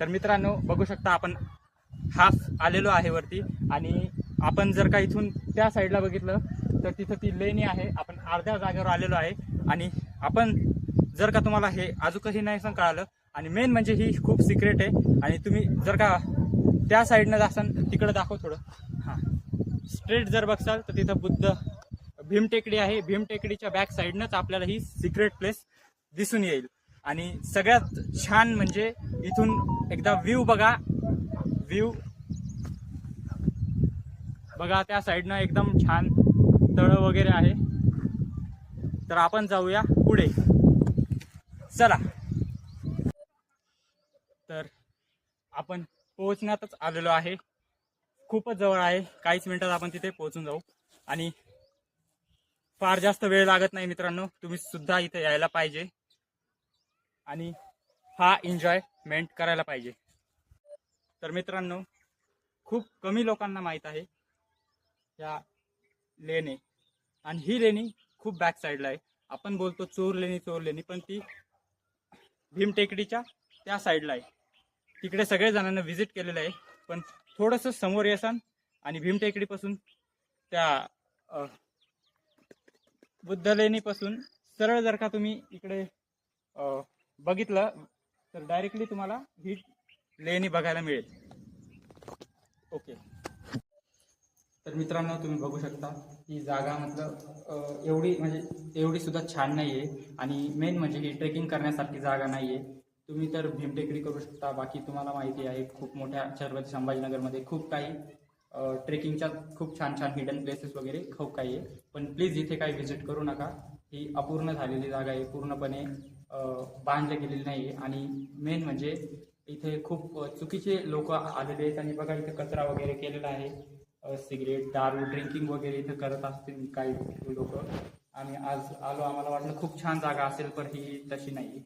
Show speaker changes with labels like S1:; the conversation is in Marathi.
S1: तर मित्रांनो बघू शकता आपण हाफ आलेलो आहे वरती. आणि आपण जर का इथून त्या साईडला बघितलं तर तिथं ती लेणी आहे. आपण अर्ध्या जागेवर आलेलो आहे. आणि आपण जर का तुम्हाला हे अजूनही नाही सांग कळालं आणि मेन म्हणजे ही खूप सिक्रेट आहे. आणि तुम्ही जर का त्या साईडनं जासाल तिकडं दाखव थोडं. हां. स्ट्रेट जर बघसाल तर तिथं बुद्ध भीमटेकडी आहे. भीमटेकडीच्या बॅक साईडनंच आपल्याला ही सिक्रेट प्लेस दिसून येईल. आणि सगळ्यात छान म्हणजे इथून एकदा व्ह्यू बघा. व्ह्यू बघा त्या साईडनं एकदम छान तळं वगैरे आहे. तर आपण जाऊया पुढे. चला. तर आपण पोहोचण्यातच आलेलो आहे. खूपच जवळ आहे. काहीच मिनिटात आपण तिथे पोहोचून जाऊ. आणि फार जास्त वेळ लागत नाही मित्रांनो. तुम्ही सुद्धा इथे यायला पाहिजे. आणि हा एन्जॉयमेंट करायला पाहिजे. तर मित्रांनो खूप कमी लोकांना माहीत आहे या लेणी. आणि ही लेणी खूप बॅक साईडला आहे. आपण बोलतो चोर लेणी चोर लेणी पण ती भीमटेकडीच्या त्या साईडला आहे. तिकडे सगळे जणांना व्हिजिट केलेलं आहे. पण थोडंसं समोर येसान आणि भीमटेकडीपासून त्या बुद्ध लेणीपासून सरळ जर का तुम्ही इकडे बघितलं तर डायरेक्टली तुम्हाला ही लेणी बघायला मिळेल. ओके. तर मित्रांनो तुम्ही बघू शकता ही जागा मतलब एवढी म्हणजे एवढी सुद्धा छान नाही आहे आणि मेन म्हणजे ही ट्रेकिंग करण्यासारखी जागा नाही आहे तुम्ही तर भीमटेकडी करू शकता. बाकी तुम्हाला माहिती आहे खूप मोठ्या छत्रपती संभाजीनगरमध्ये खूप काही ट्रेकिंगच्या खूप छान छान हिडन प्लेसेस वगैरे खूप काही आहे. पण प्लीज इथे काही व्हिजिट करू नका. ही अपूर्ण झालेली जागा आहे पूर्णपणे. बांधले गेलेले नाही आहे आणि मेन म्हणजे इथे खूप चुकीचे लोक आलेले आहेत. आणि बघा इथे कचरा वगैरे केलेला आहे. सिगरेट दारू ड्रिंकिंग वगैरे इथं करत असतील काही लोक. आणि आज आलो आम्हाला वाटलं खूप छान जागा असेल पण ही तशी नाही